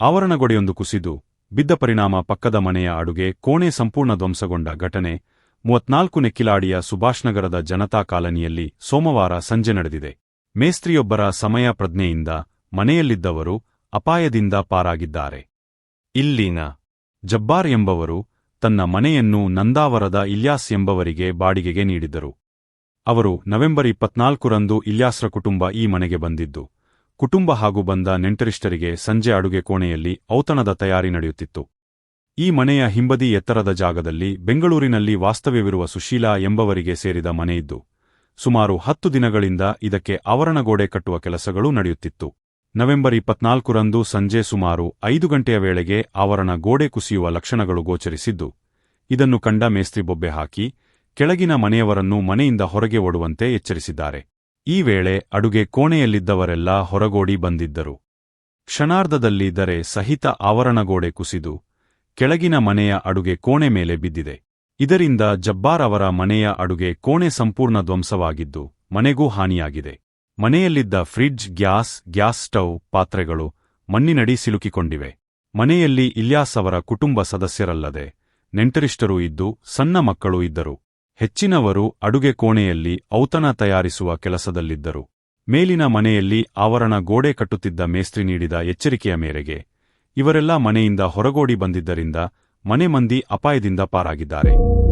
ಆವರಣಗೊಡೆಯೊಂದು ಕುಸಿದು ಬಿದ್ದ ಪರಿಣಾಮ ಪಕ್ಕದ ಮನೆಯ ಅಡುಗೆ ಕೋಣೆ ಸಂಪೂರ್ಣ ಧ್ವಂಸಗೊಂಡ ಘಟನೆ. ಮೂವತ್ನಾಲ್ಕು ನೆಕ್ಕಿಲಾಡಿಯ ಸುಭಾಷ್ನಗರದ ಜನತಾ ಕಾಲನಿಯಲ್ಲಿ ಸೋಮವಾರ ಸಂಜೆ ನಡೆದಿದೆ. ಮೇಸ್ತ್ರಿಯೊಬ್ಬರ ಸಮಯ ಪ್ರಜ್ಞೆಯಿಂದ ಮನೆಯಲ್ಲಿದ್ದವರು ಅಪಾಯದಿಂದ ಪಾರಾಗಿದ್ದಾರೆ. ಇಲ್ಲಿನ ಜಬ್ಬಾರ್ ಎಂಬವರು ತನ್ನ ಮನೆಯನ್ನು ನಂದಾವರದ ಇಲ್ಯಾಸ್ ಎಂಬವರಿಗೆ ಬಾಡಿಗೆಗೆ ನೀಡಿದ್ದರು. ಅವರು ನವೆಂಬರ್ ಇಪ್ಪತ್ನಾಲ್ಕರಂದು ಇಲ್ಯಾಸ್ರ ಕುಟುಂಬ ಈ ಮನೆಗೆ ಬಂದಿದ್ದು. ಕುಟುಂಬ ಹಾಗೂ ಬಂದ ನೆಂಟರಿಷ್ಟರಿಗೆ ಸಂಜೆ ಅಡುಗೆ ಕೋಣೆಯಲ್ಲಿ ಔತಣದ ತಯಾರಿ ನಡೆಯುತ್ತಿತ್ತು. ಈ ಮನೆಯ ಹಿಂಬದಿ ಎತ್ತರದ ಜಾಗದಲ್ಲಿ ಬೆಂಗಳೂರಿನಲ್ಲಿ ವಾಸ್ತವ್ಯವಿರುವ ಸುಶೀಲಾ ಎಂಬವರಿಗೆ ಸೇರಿದ ಮನೆಯಿದ್ದು, ಸುಮಾರು ಹತ್ತು ದಿನಗಳಿಂದ ಇದಕ್ಕೆ ಆವರಣಗೋಡೆ ಕಟ್ಟುವ ಕೆಲಸಗಳು ನಡೆಯುತ್ತಿತ್ತು. ನವೆಂಬರ್ ಇಪ್ಪತ್ನಾಲ್ಕರಂದು ಸಂಜೆ ಸುಮಾರು ಐದು ಗಂಟೆಯ ವೇಳೆಗೆ ಆವರಣ ಗೋಡೆ ಕುಸಿಯುವ ಲಕ್ಷಣಗಳು ಗೋಚರಿಸಿದ್ದು, ಇದನ್ನು ಕಂಡ ಮೇಸ್ತ್ರಿ ಬೊಬ್ಬೆ ಹಾಕಿ, ಕೆಳಗಿನ ಮನೆಯವರನ್ನು ಮನೆಯಿಂದ ಹೊರಗೆ ಓಡುವಂತೆ ಎಚ್ಚರಿಸಿದ್ದಾರೆ. ಈ ವೇಳೆ ಅಡುಗೆ ಕೋಣೆಯಲ್ಲಿದ್ದವರೆಲ್ಲ ಹೊರಗೋಡಿ ಬಂದಿದ್ದರು. ಕ್ಷಣಾರ್ಧದಲ್ಲಿ ದರೆ ಸಹಿತ ಆವರಣಗೋಡೆ ಕುಸಿದು ಕೆಳಗಿನ ಮನೆಯ ಅಡುಗೆ ಕೋಣೆ ಮೇಲೆ ಬಿದ್ದಿದೆ. ಇದರಿಂದ ಜಬ್ಬಾರ್ ಅವರ ಮನೆಯ ಅಡುಗೆ ಕೋಣೆ ಸಂಪೂರ್ಣ ಧ್ವಂಸವಾಗಿದ್ದು ಮನೆಗೂ ಹಾನಿಯಾಗಿದೆ. ಮನೆಯಲ್ಲಿದ್ದ ಫ್ರಿಡ್ಜ್, ಗ್ಯಾಸ್ ಗ್ಯಾಸ್ ಸ್ಟವ್, ಪಾತ್ರೆಗಳು ಮಣ್ಣಿನಡಿ ಸಿಲುಕಿಕೊಂಡಿವೆ. ಮನೆಯಲ್ಲಿ ಇಲ್ಯಾಸ್ ಅವರ ಕುಟುಂಬ ಸದಸ್ಯರಲ್ಲದೆ ನೆಂಟರಿಷ್ಟರೂ ಇದ್ದು ಸಣ್ಣ ಮಕ್ಕಳೂ ಇದ್ದರು. ಹೆಚ್ಚಿನವರು ಅಡುಗೆ ಕೋಣೆಯಲ್ಲಿ ಔತಣ ತಯಾರಿಸುವ ಕೆಲಸದಲ್ಲಿದ್ದರು. ಮೇಲಿನ ಮನೆಯಲ್ಲಿ ಆವರಣ ಗೋಡೆ ಕಟ್ಟುತ್ತಿದ್ದ ಮೇಸ್ತ್ರಿ ನೀಡಿದ ಎಚ್ಚರಿಕೆಯ ಮೇರೆಗೆ ಇವರೆಲ್ಲ ಮನೆಯಿಂದ ಹೊರಗೋಡಿ ಬಂದಿದ್ದರಿಂದ ಮನೆ ಮಂದಿ ಅಪಾಯದಿಂದ ಪಾರಾಗಿದ್ದಾರೆ.